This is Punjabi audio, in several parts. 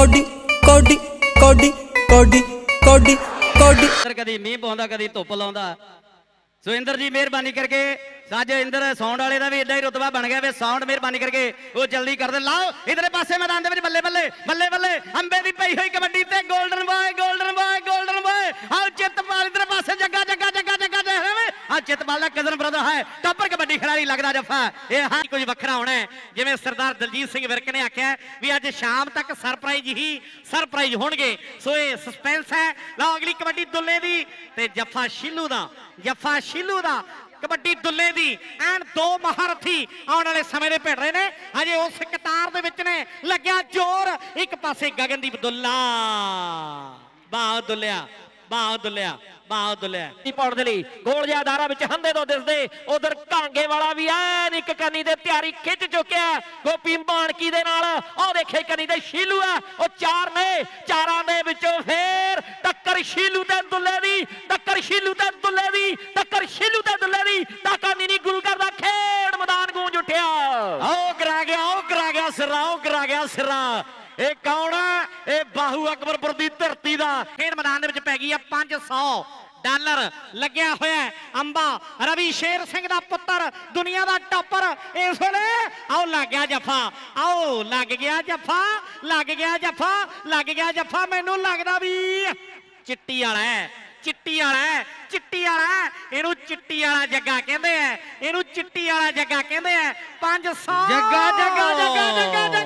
ਕੋਡੀ ਕੋਡੀ ਕੋਡੀ ਕੋਡੀ ਕੋਡੀ ਕੋਡੀ। ਕਦੀ ਮੀਂਹ ਪਾਉਂਦਾ, ਕਦੀ ਧੁੱਪ ਲਾਉਂਦਾ। ਸੋ ਇੰਦਰ ਜੀ, ਮਿਹਰਬਾਨੀ ਕਰਕੇ ਅੱਜ ਇੰਦਰ ਸਾਊਂਡ ਵਾਲੇ ਦਾ ਵੀ ਇਦਾਂ ਹੀ ਰਤਬਾ ਬਣ ਗਿਆ ਵੇ। ਸਾਊਂਡ ਮਿਹਰਬਾਨੀ ਕਰਕੇ ਉਹ ਜਲਦੀ ਕਰ ਦੇ ਲਾਓ ਇਧਰੇ ਪਾਸੇ ਮੈਦਾਨ ਦੇ ਵਿੱਚ ਬੱਲੇ ਬੱਲੇ ਬੱਲੇ ਬੱਲੇ। ਅੰਬੇ ਦੀ ਪਈ ਹੋਈ ਕਬੱਡੀ ਤੇ ਗੋਲਡਨ ਬॉय ਚਿੱਤਪਾਲ ਦਾ ਕਜ਼ਨ ਬ੍ਰਦਰ ਹੈ। ਟੱਪਰ ਕਬੱਡੀ ਖਿਡਾਰੀ ਲੱਗਦਾ ਜੱਫਾ। ਇਹ ਹਾਂ ਕੁਝ ਵੱਖਰਾ ਹੋਣਾ ਜਿਵੇਂ ਸਰਦਾਰ ਦਲਜੀਤ ਸਿੰਘ ਵਿਰਕ ਨੇ ਆਖਿਆ ਵੀ ਅੱਜ ਸ਼ਾਮ ਤੱਕ ਸਰਪ੍ਰਾਈਜ਼ ਹੀ ਸਰਪ੍ਰਾਈਜ਼ ਹੋਣਗੇ। ਸੋ ਇਹ ਸਸਪੈਂਸ ਹੈ। ਲਓ ਅਗਲੀ ਕਬੱਡੀ ਦੁੱਲੇ ਦੀ ਤੇ ਜੱਫਾ ਸ਼ਿੱਲੂ ਦਾ। ਜੱਫਾ ਸ਼ਿੱਲੂ ਦਾ ਕਬੱਡੀ ਦੁੱਲੇ ਦੀ। ਐਨ ਦੋ ਮਹਾਰਥੀ ਆਉਣ ਵਾਲੇ ਸਮੇਂ ਦੇ ਭਿੜ ਰਹੇ ਨੇ। ਹਜੇ ਉਸ ਕਤਾਰ ਦੇ ਵਿੱਚ ਨੇ। ਲੱਗਿਆ ਜ਼ੋਰ। ਇੱਕ ਪਾਸੇ ਗਗਨਦੀਪ ਦੁੱਲਾ। ਬਾਹ ਦੁੱਲਿਆ ਬਾਹ ਦੁੱਲਿਆ। ਬਾਹ ਦੁੱਲਿਆ ਪੌੜ ਦੇ ਲਈ। ਗੋਲ ਜਿਹਾ ਦਾਰਾ ਵਿੱਚ ਹੰਦੇ ਤੋਂ ਦਿਸਦੇ। ਉਧਰ ਕਾਂਗੇ ਵਾਲਾ ਵੀ ਐਨ ਇੱਕ ਕੰਨੀ ਦੇ ਤਿਆਰੀ ਖਿੱਚ ਚੁੱਕਿਆ ਗੋਪੀ ਮਾਨਕੀ ਦੇ ਨਾਲ। ਉਹ ਦੇਖੇ ਕੰਨੀ ਦੇ ਸ਼ੀਲੂ ਹੈ। ਉਹ ਚਾਰ ਨੇ। ਚਾਰਾਂ ਦੇ ਵਿੱਚੋਂ ਫੇਰ ਟੱਕਰ ਸ਼ੀਲੂ ਤੇ ਦੁੱਲੇ ਦੀ। ਟੱਕਰ ਸ਼ੀਲੂ ਤੇ ਦੁੱਲੇ ਦੀ। ਟੱਕਰ ਸ਼ੀਲੂ ਤੇ ਦੁੱਲੇ ਦੀ। ਟਾਕਾ ਨੀਨੀ ਗੁਰੂ ਘਰ ਦਾ ਖੇਡ ਮੈਦਾਨ ਗੂੰਜ ਉੱਠਿਆ। ਆਓ ਕਰਾ ਗਿਆ ਆਓ ਕਰਾ ਗਿਆ ਸਿਰਾ ਆਓ ਕਰਾ ਗਿਆ ਸਿਰਾ। ਇਹ ਕੌਣ ਹੈ? ਇਹ ਬਾਹੂ ਅਕਬਰਪੁਰ ਦੀ ਧਰਤੀ ਦਾ। ਖੇਡ ਮੈਦਾਨ ਦੇ ਵਿੱਚ ਪੈ ਗਈ ਆ 500 ਡਾਲਰ ਲੱਗਿਆ ਹੋਇਆ ਅੰਬਾ ਰਵੀ ਸ਼ੇਰ ਸਿੰਘ ਦਾ ਪੁੱਤਰ ਦੁਨੀਆ ਦਾ ਟੱਪਰ ਇਸ ਵੇਲੇ। ਆਓ ਲੱਗ ਗਿਆ ਜੱਫਾ ਆਓ ਲੱਗ ਗਿਆ ਜੱਫਾ ਲੱਗ ਗਿਆ ਜੱਫਾ ਲੱਗ ਗਿਆ ਜੱਫਾ। ਮੈਨੂੰ ਲੱਗਦਾ ਵੀ ਚਿੱਟੀ ਵਾਲਾ ਹੈ ਚਿੱਟੀ ਵਾਲਾ ਹੈ ਚਿੱਟੀ ਵਾਲਾ ਇਹਨੂੰ ਚਿੱਟੀ ਵਾਲਾ ਜੱਗਾ ਕਹਿੰਦੇ ਆ ਇਹਨੂੰ ਚਿੱਟੀ ਵਾਲਾ ਜੱਗਾ ਕਹਿੰਦੇ ਆ। 500 ਜੱਗਾ, ਜੱਗਾ ਜੱਗਾ ਜੱਗਾ ਜੱਗਾ ਜੱਗਾ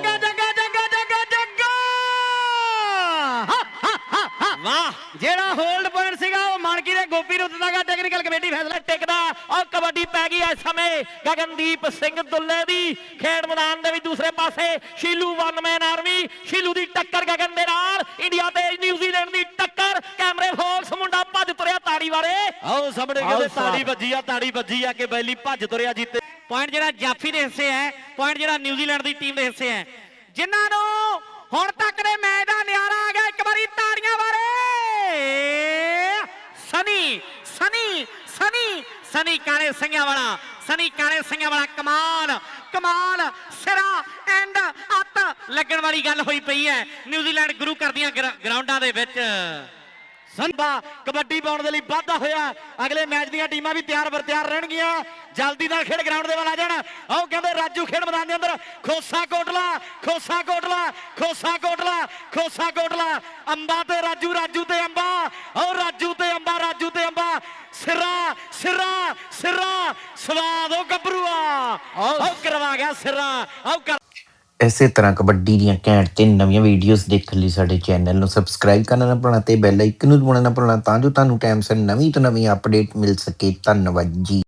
ਵਾਹ ਜਿਹੜਾ ਹੋਲਡ ਪੁਆਇੰਟ ਸੀਗਾ ਉਹ ਮਾਨਕੀ ਦੇ ਗੋਪੀ ਨੂੰ ਦਿੱਤਾਗਾ ਟੈਕਨੀਕਲ ਕਮੇਟੀ ਫੈਸਲਾ ਟਿਕਦਾ। ਔਰ ਕਬੱਡੀ ਪੈ ਗਈ ਇਸ ਸਮੇਂ ਗਗਨਦੀਪ ਸਿੰਘ ਦੁੱਲੇ ਦੀ ਖੇਡ ਮੈਦਾਨ ਦੇ ਵਿੱਚ ਦੂਸਰੇ ਪਾਸੇ। Shilu one man army Shilu ਦੀ ਟੱਕਰ ਗਗਨ ਦੇ ਨਾਲ। ਇੰਡੀਆ ਤੇ ਨਿਊਜ਼ੀਲੈਂਡ ਦੀ ਟੱਕਰ ਕੈਮਰੇ ਫੋਕਸ ਮੁੰਡਾ ਭੱਜ ਤੁਰਿਆ ਤਾੜੀ ਵਾਲੇ ਆਓ ਸਾਹਮਣੇ ਕਹਿੰਦੇ। ਤਾੜੀ ਵੱਜੀ ਆ ਤਾੜੀ ਵੱਜੀ ਆ ਕਿ ਬੈਲੀ ਭੱਜ ਤੁਰਿਆ ਜਿੱਤੇ। ਪੁਆਇੰਟ ਜਿਹੜਾ ਜਾਫੀ ਦੇ ਹਿੱਸੇ ਹੈ ਪੁਆਇੰਟ ਜਿਹੜਾ ਨਿਊਜ਼ੀਲੈਂਡ ਦੀ ਟੀਮ ਦੇ ਹਿੱਸੇ ਹੈ। ਜਿਨ੍ਹਾਂ ਨੂੰ ਹੁਣ ਤੱਕ ਦੇ ਮੈਚ ਦਾ ਨਿਆਰਾ ਆ ਗਿਆ ਇੱਕ ਵਾਰੀ ਤਾੜੀਆਂ ਬਾਰੇ ਸਨੀ ਸਨੀ ਸਨੀ ਕਾਲੇ ਸਿੰਘਾਂ ਵਾਲਾ, ਸਨੀ ਕਾਲੇ ਸਿੰਘਾਂ ਵਾਲਾ ਕਮਾਲ ਕਮਾਲ, ਸਿਰਾ ਐਂਡ ਅੱਤ ਲੱਗਣ ਵਾਲੀ ਗੱਲ ਹੋਈ ਪਈ ਹੈ। ਨਿਊਜ਼ੀਲੈਂਡ ਗੁਰੂ ਘਰ ਗਰਾਊਂਡਾਂ ਦੇ ਵਿੱਚ। ਸੰਭਾ ਕਬੱਡੀ ਪਾਉਣ ਦੇ ਲਈ ਵਾਧਾ ਹੋਇਆ। ਅਗਲੇ ਮੈਚ ਦੀਆਂ ਟੀਮਾਂ ਵੀ ਤਿਆਰ ਬਰ ਤਿਆਰ ਰਹਿਣਗੀਆਂ। ਜਲਦੀ ਨਾਲ ਖੇਡ ਗਰਾਊਂਡ ਦੇ ਵੱਲ ਆ ਜਾਣ। ਆਓ ਕਹਿੰਦੇ ਰਾਜੂ ਖੇਡ ਮੈਦਾਨ ਦੇ ਅੰਦਰ। ਖੋਸਾ ਕੋਟਲਾ ਖੋਸਾ ਕੋਟਲਾ ਖੋਸਾ ਕੋਟਲਾ ਖੋਸਾ ਕੋਟਲਾ। ਅੰਬਾ ਤੇ ਰਾਜੂ ਰਾਜੂ ਤੇ ਅੰਬਾ। ਆਓ ਰਾਜੂ ਤੇ ਸਿਰਾ ਸਿਰਾ ਸਿਰਾ ਸਵਾਦ ਉਹ ਗੱਭਰੂਆ। ਆਓ। ਕਰਵਾ ਗਿਆ ਸਿਰਾ ਆਓ ਕਰ। ਇਸੇ ਤਰ੍ਹਾਂ ਕਬੱਡੀ ਦੀਆਂ ਘੈਂਟ ਤੇ ਨਵੀਆਂ ਵੀਡੀਓਜ਼ ਦੇਖਣ ਲਈ ਸਾਡੇ ਚੈਨਲ ਨੂੰ ਸਬਸਕ੍ਰਾਈਬ ਕਰਨਾ ਨਾ ਭੁੱਲਣਾ ਤੇ ਬੈਲ ਆਈਕਨ ਨੂੰ ਦਬਾਉਣਾ ਨਾ ਭੁੱਲਣਾ ਤਾਂ ਜੋ ਤੁਹਾਨੂੰ ਟਾਈਮ ਸਿਰ ਨਵੀਂ ਤੋਂ ਨਵੀਂ ਅਪਡੇਟ ਮਿਲ ਸਕੇ। ਧੰਨਵਾਦ ਜੀ।